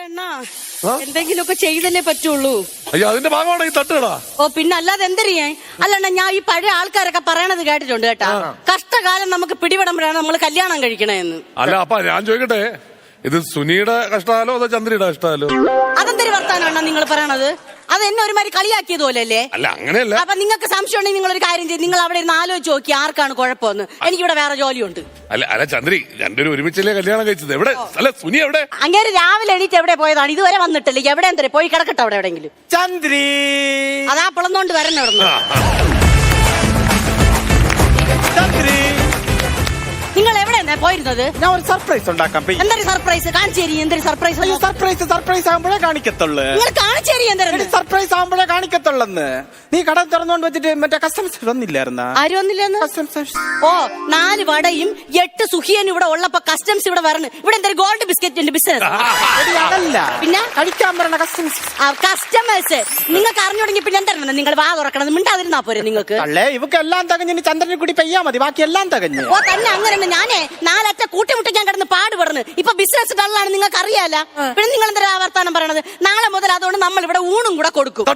അണ്ണാ. എന്തെങ്കിലുമൊക്കെ ചെയ്തല്ലേ പറ്റുള്ളൂ. അയ്യോ അതിന്റെ ഭാഗമാണ് ഈ തട്ടുകടാ? ഓ പിന്നെ അല്ലാതെ എന്തറിയേ അല്ലണ്ണ ഞാൻ ഈ പഴയ ആൾക്കാരൊക്കെ പറയണത് കേട്ടിട്ടുണ്ട് കേട്ടാ. കഷ്ടകാലം നമുക്ക് പിടിപെടുമ്പോഴാണ് നമ്മൾ കല്യാണം കഴിക്കണേന്ന്. അല്ല അപ്പ ഞാൻ ചോദിക്കട്ടെ. ഇത് സുനിയുടെ കഷ്ടകാലോ അതോ ചന്ദ്രയുടെ കഷ്ടകാലോ? അതെന്തൊരു വർത്താനം നിങ്ങൾ പറയണത്? അത് എന്നെ ഒരുമാതിരി കളിയാക്കിയത് പോലല്ലേ അല്ല അങ്ങനെയല്ല. അപ്പൊ നിങ്ങൾക്ക് സംശയം ഉണ്ടെങ്കിൽ നിങ്ങൾ ഒരു കാര്യം ചെയ്യും. നിങ്ങൾ അവിടെ ഇരുന്ന് ആലോചിച്ച് നോക്കി ആർക്കാണ് കുഴപ്പമെന്ന്. എനിക്കിവിടെ വേറെ ജോലിയുണ്ട്. അല്ല അല്ല ചന്ദ്രി രണ്ടുപേരും ഒരുമിച്ചല്ലേ കല്യാണം കഴിച്ചത്? എവിടെ? അല്ല സുനി എവിടെ? അങ്ങനെ രാവിലെ എണീറ്റ് എവിടെ പോയതാണ്? ഇതുവരെ വന്നിട്ടില്ല. എവിടെ എന്തര പോയി കിടക്കട്ടെ അവിടെ എവിടെയെങ്കിലും. ചന്ദ്രി. അതാ പിളന്നോണ്ട് വരണ്ടോ പോയിരുന്നത്? ഞാൻ ഒരു സർപ്രൈസ് ഉണ്ടാക്കാം പെയ്. എന്തൊരു സർപ്രൈസ് കാണിച്ചേരി എന്തൊരു സർപ്രൈസ് അയ്യോ സർപ്രൈസ് സർപ്രൈസ് ആകുമ്പോഴേ കാണിക്കത്തുള്ളൂ. നിങ്ങൾ കാണിച്ചേരി എന്തൊരു സർപ്രൈസ് ആകുമ്പോഴേ കാണിക്കത്തുള്ളെന്ന്. നീ കട തുറന്നുകൊണ്ട് വെച്ചിട്ട് മറ്റേ കസ്റ്റംസ് വന്നില്ലായിരുന്ന? ആരും വന്നില്ലെന്ന് കസ്റ്റംസ് ഓ നാല് വടയും എട്ട് സുഖിയനും ഇവിടെ ഉള്ളപ്പോ കസ്റ്റംസ് ഇവിടെ വരണം. ഇവിടെ എന്തൊരു ഗോൾഡ് ബിസ്ക്കറ്റിന്റെ ബിസിനസ് അതല്ല. പിന്നെ? കഴിക്കാൻ പറഞ്ഞ കസ്റ്റംസ് കസ്റ്റമേഴ്സ് നിങ്ങൾക്ക് അറിഞ്ഞുടങ്ങി പിന്നെ എന്തായിരുന്നു നിങ്ങൾ വാ തുറക്കണം മിണ്ടാതിരുന്നാ പോരെ നിങ്ങൾക്ക്? അല്ലേ ഇവക്ക് എല്ലാം തകഞ്ഞ് ഇനി ചന്ദ്രനെ കൂടി പെയ്യാ മതി ബാക്കി എല്ലാം തകഞ്ഞ്. ഓ തന്നെ അങ്ങനെ ഞാനേ നാലറ്റ കൂട്ടിമുട്ടിക്കാൻ കിടന്ന് പാടുപെടുന്നു ഇപ്പൊ ബിസിനസ് ഡള്ളാണ് നിങ്ങൾക്ക് അറിയാല. പിന്നെ നിങ്ങൾ എന്താ വർത്താനം പറയണത്? നാളെ മുതൽ അതുകൊണ്ട് നമ്മൾ ഇവിടെ ഊണും കൂടെ കൊടുക്കും.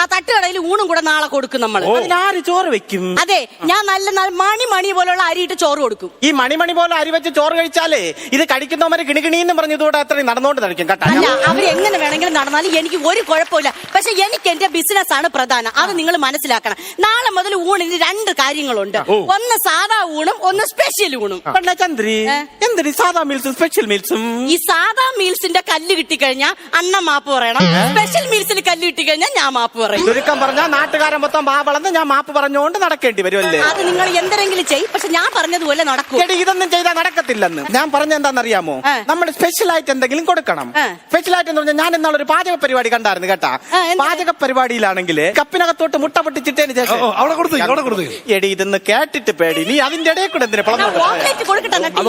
ആ തട്ടുകടയിൽ ഊണും കൂടെ നാളെ കൊടുക്കും നമ്മൾ അതിനാര് ചോറ് വെക്കും? അതെ ഞാൻ നല്ല നല്ല മണി മണി പോലുള്ള അരിയിട്ട് ചോറ് കൊടുക്കും. ഈ മണി മണി പോലെ അരി വെച്ച് ചോറ് കഴിച്ചാലേ ഇത് കഴിക്കുന്നവരെ കിണികിണീന്ന് പറഞ്ഞു ഇതോടെ അത്രയും നടന്നുകൊണ്ട് കഴിക്കും കേട്ടോ. അല്ല അവർ എങ്ങനെ വേണമെങ്കിലും നടന്നാലും എനിക്ക് ഒരു കുഴപ്പമില്ല. പക്ഷെ എനിക്ക് എന്റെ ബിസിനസ് ആണ് പ്രധാനം. അത് നിങ്ങൾ മനസ്സിലാക്കണം. നാളെ മുതൽ ഊണിന് രണ്ട് കാര്യങ്ങളുണ്ട്. ഒന്ന് സാധാ ഊണും ഒന്ന് സ്പെഷ്യൽ ഊണും. പെണ്ണെ ചന്ദ്രി എന്തിന് സാധാ മീൽസും സ്പെഷ്യൽ മീൽസും ഈ സാധാ മീൽസിന്റെ കല്ല് കിട്ടിക്കഴിഞ്ഞാ അണ്ണ മാപ്പ് പറയണം. സ്പെഷ്യൽ മീൽസിന് കല്ല് കിട്ടിക്കഴിഞ്ഞാൽ ഞാൻ മാപ്പ് പറയും. ചുരുക്കം പറഞ്ഞാൽ നാട്ടുകാരൻ മൊത്തം വളർന്ന് ഞാൻ മാപ്പ് പറഞ്ഞുകൊണ്ട് നടക്കേണ്ടി വരുമല്ലേ അത് നിങ്ങൾ എന്തെങ്കിലും ചെയ്യും പക്ഷെ ഞാൻ പറഞ്ഞതുപോലെ നടക്കും. എടി ഇതൊന്നും ചെയ്താൽ നടക്കത്തില്ലെന്ന്. ഞാൻ പറഞ്ഞ എന്താണെന്നറിയാമോ. നമ്മൾ സ്പെഷ്യൽ ആയിട്ട് എന്തെങ്കിലും കൊടുക്കണം. സ്പെഷ്യൽ ആയിട്ട് എന്ന് പറഞ്ഞാൽ ഞാൻ എന്നാൽ ഒരു പാചക പരിപാടി കണ്ടായിരുന്നു കേട്ടാ? പാചക പരിപാടിയിലാണെങ്കിൽ കപ്പിനകത്തോട്ട് മുട്ട പൊട്ടിച്ചിട്ടേന് ശേഷം. എടി ഇതൊന്ന് കേട്ടിട്ട് പേടി. നീ അതിന്റെ ഇടയിൽ കൂടെ എന്തിനാ അത്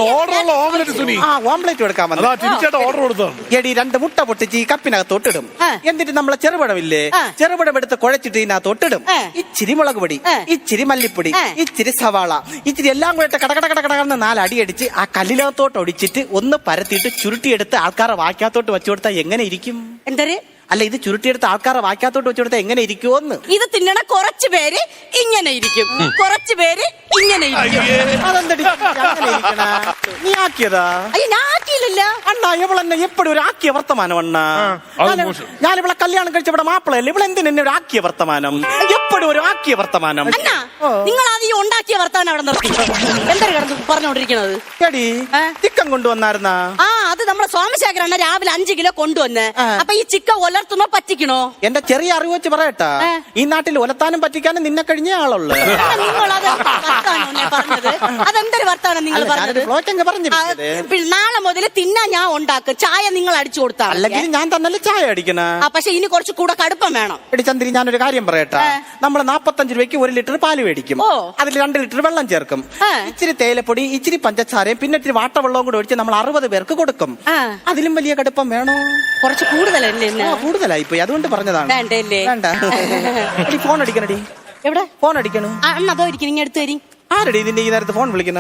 ഓംലെറ്റ് സുനി. ആ ഓംലെറ്റ് അതാ തിരിച്ചേട്ട ഓർഡർ കൊടുത്തതാണ് എടി രണ്ട് മുട്ട പൊട്ടിച്ച് ഈ കപ്പിനകത്തോട്ടിടും. ആ. എന്നിട്ട് നമ്മളെ ചെറുപടമില്ലേ ചെറുപടം ചെറുപഴം എടുത്ത് കുഴച്ചിട്ട് ഇതിനകത്ത് തൊട്ടിടും ഇച്ചിരി മുളക് പൊടി. ഇച്ചിരി മല്ലിപ്പൊടി. ഇച്ചിരി സവാള ഇച്ചിരി എല്ലാം കൂടെ കടകട കടകടന്ന് നാല് അടിയടിച്ച് ആ കല്ലിനകത്തോട്ട് ഒടിച്ചിട്ട് ഒന്ന് പരത്തിയിട്ട് ചുരുട്ടിയെടുത്ത് ആൾക്കാരെ വാക്കാത്തോട്ട് വെച്ചു കൊടുത്താൽ എങ്ങനെ ഇരിക്കും? എന്തൊരു? അല്ല ഇത് ചുരുട്ടിയെടുത്ത് ആൾക്കാരെ വാക്കാത്തോട്ട് വെച്ചു കൊടുത്താൽ എങ്ങനെ ഇരിക്കുമെന്ന് ഇത് തിന്നണ കുറച്ച് പേര് ഇങ്ങനെ ഇരിക്കും. കുറച്ച് പേര് ഇങ്ങനെ ഇരിക്കും. അതെന്തടി? അങ്ങനെ ഇരിക്കണ? നീ ആക്കിയതാ? അയ്യോ ഞാൻ ആക്കിയില്ലല്ലോ. അണ്ണാ ഇവളെന്നെ എപ്പോഴും ഒരു ആക്കിയ വർത്തമാനം അണ്ണാ. അത് ഞാൻ മോശം. ഞാൻ ഇവളെ കല്യാണം കഴിച്ച ഇവിടെ മാപ്പിളയല്ലേ? ഇവിടെ എന്തിനാ എന്നെ ഒരു ആക്കിയ വർത്തമാനം? എപ്പോഴും ഒരു ആക്കിയ വർത്തമാനം. അണ്ണാ നിങ്ങൾ ആദ്യം ഉണ്ടാക്കിയ വർത്തമാനം അവിടെ നിർത്തി. എന്താ കിടന്ന് പറഞ്ഞോണ്ടിരിക്കണത്? എടി ഏ? ചിക്കൻ കൊണ്ടുവന്നായിരുന്നാ? ആ അത് നമ്മുടെ സോമശേഖരൻ രാവിലെ അഞ്ചു കിലോ കൊണ്ടുവന്ന്. അപ്പൊ ഈ ചിക്ക ഒലർത്തുന്നോ പറ്റിക്കണോ? എന്റെ ചെറിയ അറിവ് വെച്ച് പറയട്ടാ. ഈ നാട്ടിൽ ഒലത്താനും പറ്റിക്കാനും നിന്നെ കഴിഞ്ഞ ആളുള്ളു. അതെന്തൊരു വർത്താനം നിങ്ങൾ പറഞ്ഞത്? നാളെ മുതൽ തിന്നാൻ ഞാൻ ഉണ്ടാക്കും. ചായ നിങ്ങൾ അടിച്ചു കൊടുത്താ അല്ലെങ്കിൽ ഞാൻ തന്നല്ലേ ചായ അടിക്കണ. പക്ഷെ ഇനി കുറച്ച് കൂടെ കടുപ്പം വേണം. ചന്ദ്രി ഞാനൊരു കാര്യം പറയട്ടെ. നമ്മൾ നമ്മൾ നാപ്പത്തഞ്ച് രൂപയ്ക്ക് ഒരു ലിറ്റർ പാൽ മേടിക്കും. അതിൽ രണ്ട് ലിറ്റർ വെള്ളം ചേർക്കും. ഇച്ചിരി തേയിലപ്പൊടി ഇച്ചിരി പഞ്ചസാരയും പിന്നെ ഇച്ചിരി വാട്ടവെള്ളവും കൂടെ ഒഴിച്ച് നമ്മൾ അറുപത് പേർക്ക് കൊടുക്കും. അതിലും വലിയ കടുപ്പം വേണോ? കുറച്ച് കൂടുതലല്ലേ കൂടുതലായി പോയി. അതുകൊണ്ട് പറഞ്ഞതാണ്. വേണ്ട. അടി ഫോൺ അടിക്കണടി. എവിടെ? ഫോൺ അടിക്കണു. അതോ ഇരിക്കും ഇങ്ങനെ എടുത്തു തരി ആരടി നിന്റെ ഈ നേരത്ത് ഫോൺ വിളിക്കണ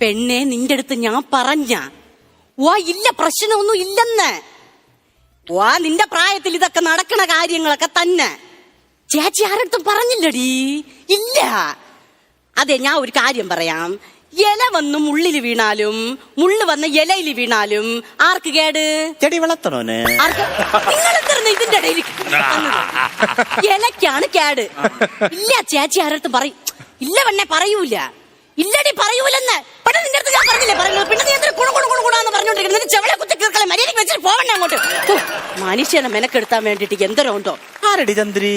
പെണ്ണെ നിന്റെ അടുത്ത് ഞാൻ പറഞ്ഞ. വാ ഇല്ല പ്രശ്നമൊന്നും ഇല്ലെന്ന്. വാ നിന്റെ പ്രായത്തിൽ ഇതൊക്കെ നടക്കണ കാര്യങ്ങളൊക്കെ തന്നെ. ചേച്ചി ആരടുത്തും പറഞ്ഞില്ലടി. ഇല്ല. അതെ ഞാൻ ഒരു കാര്യം പറയാം. ഇല വന്ന് മുള്ളിൽ വീണാലും മുള്ളു വന്ന് ഇലയിൽ വീണാലും ആർക്ക് കേട്? ചെടി വളർത്തണോന്? ഇതിന്റെ ഇടയിൽ ഇലക്കാണ് കേട്. ഇല്ല ചേച്ചി ആരടുത്തും പറയും. ഇല്ല പെണ്ണെ പറയൂല. ഇല്ലടി പറയൂലെന്ന്. പെട്ടെന്ന് നിന്റെ അടുത്ത് ഞാൻ പറഞ്ഞില്ലേ? പറഞ്ഞു പിന്നെ നീ എന്തൊരു കുണു കുണു കുണു കുണാന്ന് പറഞ്ഞോണ്ടിരിക്കുന്നത് നിന്റെ ചെവളെ കുത്തി കീർക്കളെ മര്യാദയ്ക്ക് വെച്ചിട്ട് പോവണ്ട അങ്ങോട്ട്. ഹോ, മനുഷ്യനെ മെനക്കെടുത്താൻ വേണ്ടിട്ട് എന്തോരം ഉണ്ടോ? ആരടി ചന്ദ്രി?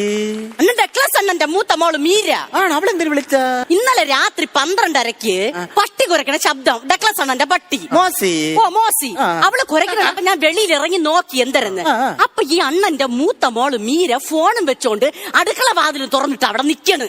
അണ്ണൻ നെക്ലസ് അണ്ണന്റെ മൂത്ത മോൾ മീര. ആണ്? അവളെന്തിനു വിളിച്ച ഇന്നലെ രാത്രി പന്ത്രണ്ടരക്ക് പട്ടി കുരക്കണ ശബ്ദം. ഡക്ലസ് എന്റെ പട്ടി. മോസി ഓ മോസി. അവൾ കുറയ്ക്കണ അപ്പൊ ഞാൻ വെളിയിൽ ഇറങ്ങി നോക്കി എന്തരെന്ന്. അപ്പൊ ഈ അണ്ണന്റെ മൂത്ത മോൾ മീര ഫോണും വെച്ചോണ്ട് അടുക്കള വാതിൽ തുറന്നിട്ട് അവിടെ നിക്കണ്.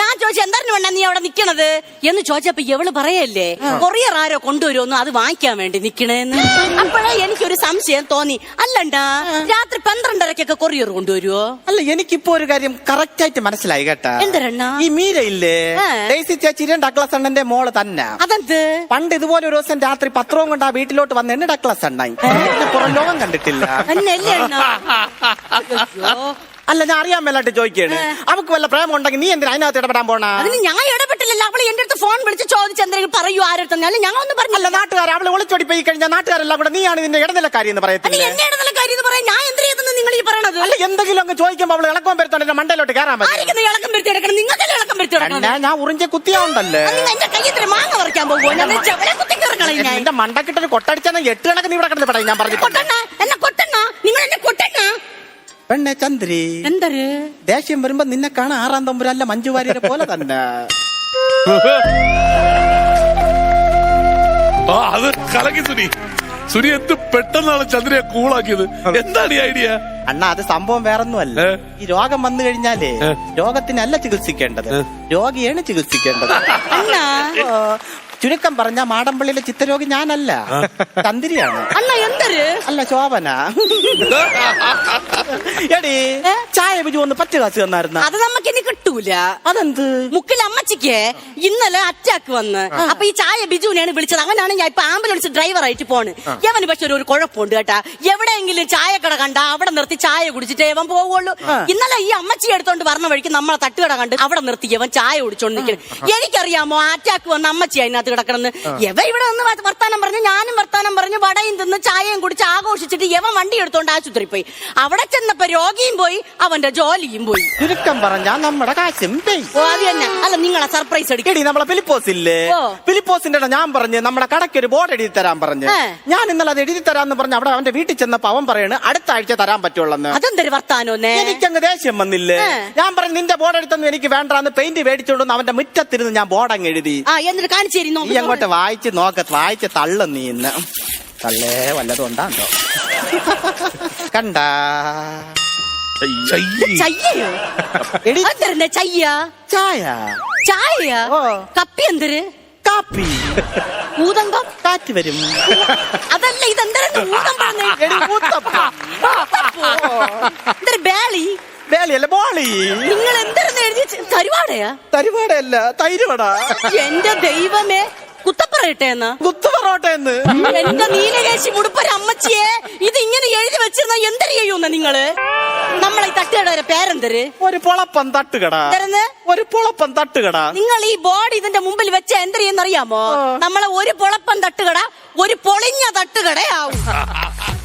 ഞാൻ ചോദിച്ചു എന്തായിരുന്നു വേണ്ട നീ അവിടെ നിക്കണത്? എന്ന് ചോദിച്ചപ്പോ എവൾ പറയല്ലേ കൊറിയർ ആരോ കൊണ്ടുവരുമെന്ന് അത് വാങ്ങിക്കാൻ വേണ്ടി നിക്കണേന്ന്. അപ്പോഴേ എനിക്കൊരു സംശയം തോന്നി. അല്ലണ്ടാ രാത്രി പന്ത്രണ്ടരക്കൊക്കെ കൊറിയർ കൊണ്ടുവരുവോ? അല്ല എനിക്കിപ്പോ ഒരു കാര്യം കറക്റ്റ് ആയിട്ട് മനസ്സിലായി കേട്ടാ. എന്തരണ്ണ? ഈ മീര ഇല്ലേ. ഡേസി ഡക്ലസ് അണ്ണന്റെ മോൾ തന്നെ അതെന്ത്? പണ്ട് ഇതുപോലെ ഒരു ദിവസം രാത്രി പത്രവും കൊണ്ട് ആ വീട്ടിലോട്ട് വന്ന് എന്നെ ഡക്ലസ് അണ്ണായി പുറം ലോകം കണ്ടിട്ടില്ല. അന്നല്ലേ അണ്ണാ? അയ്യോ. അല്ല ഞാൻ അറിയാൻ മേലായിട്ട് ചോദിക്കുകയാണ്. അവക്ക് വല്ല പ്രേമം ഉണ്ടെങ്കിൽ നീ എന്തിനാ അതിനകത്ത് ഇടപെടാൻ പോണ? അതിന് ഞാൻ ഇടപെട്ടില്ലല്ലോ. അവൾ എന്റെ അടുത്ത് ഫോൺ വിളിച്ച് ചോദിച്ച എന്തെങ്കിലും പറയൂ ആരെടുത്തന്നാലും ഞാൻ ഒന്നും അല്ല പറഞ്ഞില്ല. നാട്ടുകാർ അവൾ ഒളിച്ചോടി പോയി കഴിഞ്ഞാൽ നാട്ടുകാരെല്ലാം കൂടെ നീയാണ് ഇതിന്റെ ഇടനിലക്കാരി എന്ന് അല്ല പറയത്തില്ല എന്നെ നല്ല കാര്യം എന്ന് പറയാൻ ഞാൻ എന്ത് ചെയ്തെന്ന് നിങ്ങൾ ഈ പറയണത്? അല്ല എന്തെങ്കിലും അങ്ങ് ചോദിക്കുമ്പോൾ അവൾ ഇളക്കം വരുത്തോണ്ട് എന്റെ മണ്ടയിലോട്ട് കയറാൻ പറ്റും ആയിരിക്കുന്ന ഇളക്കം വരുത്തി എടുക്കണം? നിങ്ങൾക്കല്ലേ വരുത്തി ഞാൻ ഞാൻ ഉറിഞ്ച കുത്തിയാവുണ്ടല്ലേ നിങ്ങൾ എന്റെ കയ്യത്തിന് മാങ്ങ പറിക്കാൻ പോകുമോ ഞാൻ ചെവലെ കുത്തി കിറക്കളെ ഞാൻ. എന്റെ മണ്ടക്കിട്ടൊരു കൊട്ടടിച്ചാൽ എട്ട് കണക്ക് നീ ഇവിടെ കിടന്ന് പറയും ഞാൻ പറഞ്ഞു കൊട്ടണ്ണ എന്നെ കൊട്ടണ്ണ. നിങ്ങൾ എന്നെ കൊട്ടണ്ണ. പെണ്ണെ ചന്ദ്രി. എന്തര്? ദേഷ്യം വരുമ്പോ നിന്നെ കാണാൻ ആറാം തമ്പുരല്ല മഞ്ജുവാരിയെ പോലെ തന്നെ. അത് കലക്കി സുനി. സുനി എന്ത് പെട്ടെന്നാണ് ചന്ദ്രയെ കൂളാക്കിയത്? എന്താണ് ഈ ഐഡിയ അണ്ണ അത് സംഭവം വേറൊന്നുമല്ല? ഈ രോഗം വന്നു കഴിഞ്ഞാലേ? രോഗത്തിനല്ല ചികിത്സിക്കേണ്ടത്? രോഗിയാണ് ചികിത്സിക്കേണ്ടത്. ചുരുക്കം പറഞ്ഞ മാടമ്പള്ളിയിലെ ചിത്തരോഗി ഞാനല്ല. തന്തിരിയാണ്. അല്ല എന്തൊരു? അല്ല ശോഭന. എടി ചായ ബിജു ഒന്ന് പത്ത് കാശ് തന്നായിരുന്നു? അത് നമുക്ക് ഇനി കിട്ടൂല. അതെന്ത്? മുക്കിൽ അമ്മച്ചിക്ക് ഇന്നലെ അറ്റാക്ക് വന്ന്. അപ്പൊ ഈ ചായ ബിജുവിനെയാണ് വിളിച്ചത്. അങ്ങനെയാണ് ഞാൻ ഇപ്പൊ ആംബുലൻസ് ഡ്രൈവർ ആയിട്ട് പോണ്. യവന് പക്ഷെ ഒരു കുഴപ്പമുണ്ട് കേട്ടാ. എവിടെയെങ്കിലും ചായക്കട കണ്ട അവിടെ നിർത്തി ചായ കുടിച്ചിട്ട് യവൻ പോവുള്ളൂ. ഇന്നലെ ഈ അമ്മച്ചി എടുത്തോണ്ട് വരണ വഴിക്ക് നമ്മളെ തട്ടുകട കണ്ട് അവിടെ നിർത്തി യവൻ ചായ കുടിച്ചോണ്ട് നിൽക്കണം എനിക്കറിയാമോ അറ്റാക്ക് വന്ന അമ്മച്ചി അതിനകത്ത് കിടക്കണമെന്ന് യവ ഇവിടെ നിന്ന് വർത്താനം പറഞ്ഞു ഞാനും വർത്താനം പറഞ്ഞു വടയും തിന്ന് ചായയും കുടിച്ച് ആഘോഷിച്ചിട്ട് യവൻ വണ്ടി എടുത്തോണ്ട് ആശുപത്രി പോയി. അവിടെ ചെന്നപ്പോ രോഗിയും പോയി അവന്റെ ജോലിയും പോയി. ചുരുക്കം പറഞ്ഞാ നമ്മുടെ. ഓ അത് തന്നെ. അല്ല നിങ്ങളെ സർപ്രൈസ് അടിക്കും എടി നമ്മളെ ഫിലിപ്പോസ് ഇല്ലേ? ഓ. ഫിലിപ്പോസിന്റെ ഞാൻ പറഞ്ഞു നമ്മുടെ കടയ്ക്ക് ഒരു ബോർഡ് എഴുതി തരാൻ പറഞ്ഞു. ഏ. ഞാൻ ഇന്നലെ അത് എഴുതി തരാന്ന് പറഞ്ഞു അവിടെ അവന്റെ വീട്ടിൽ ചെന്നപ്പോ അവൻ പറയണ് അടുത്ത ആഴ്ച തരാൻ പറ്റുള്ളന്ന്. അതെന്തൊരു വർത്താനോന്നേ? എനിക്കങ്ങ് ദേഷ്യം വന്നില്ലേ? ഏ. ഞാൻ പറഞ്ഞു നിന്റെ ബോർഡ് എടുത്തൊന്നും എനിക്ക് വേണ്ടാന്ന് പെയിന്റ് മേടിച്ചോണ്ടു അവന്റെ മുറ്റത്തിരുന്ന് ഞാൻ ബോർഡ് അങ്ങ് എഴുതി. ആ എന്നിട്ട് കാണിച്ചു തരുന്നു? നീ അങ്ങോട്ട് വായിച്ച് നോക്ക വായിച്ച് തള്ളും നീ ഇന്ന്. തള്ളേ വല്ലതും ഉണ്ടാണ്ടോ കണ്ടാ. ചയ്യയോ? എടി. അതെന്തരന്നെ ചയ്യ? ചായ. ചായ ഓ. കപ്പി എന്തൊരു കാപ്പി. ഊതമ്പം? കാറ്റ് വരും. അതല്ല ഇതെന്തരന്ന് ഊതമ്പം എടി ഊത്തപ്പം. എന്തൊരു ബേളി? വേലയല്ല ബോളി. നിങ്ങൾ എന്തരെന്ന് എഴുതി വെച്ച്- കരുവാടയാ തരുവാടയല്ല തൈരുവട. എന്റെ ദൈവമേ കുത്തപ്പറയട്ടെ എന്നാ കുത്തു പൊറോട്ട എന്ന് എന്റെ നീലകേശി മുടുപ്പൊരമ്മച്ചിയെ ഇത് ഇങ്ങനെ എഴുതി വെച്ചിരുന്ന എന്തൊരു ചെയ്യുന്ന നിങ്ങൾ? നമ്മളെ ഈ തട്ടുകട പേരെന്തര്? ഒരു പൊളപ്പം തട്ടുകട. എന്തരെന്ന് ഒരു പൊളപ്പം തട്ടുകട. നിങ്ങൾ ഈ ബോർഡ് ഇതിന്റെ മുമ്പിൽ വെച്ച എന്തറിയെന്നറിയാമോ നമ്മളെ ഒരു പൊളപ്പം തട്ടുകട ഒരു പൊളിഞ്ഞ തട്ടുകടയാവും.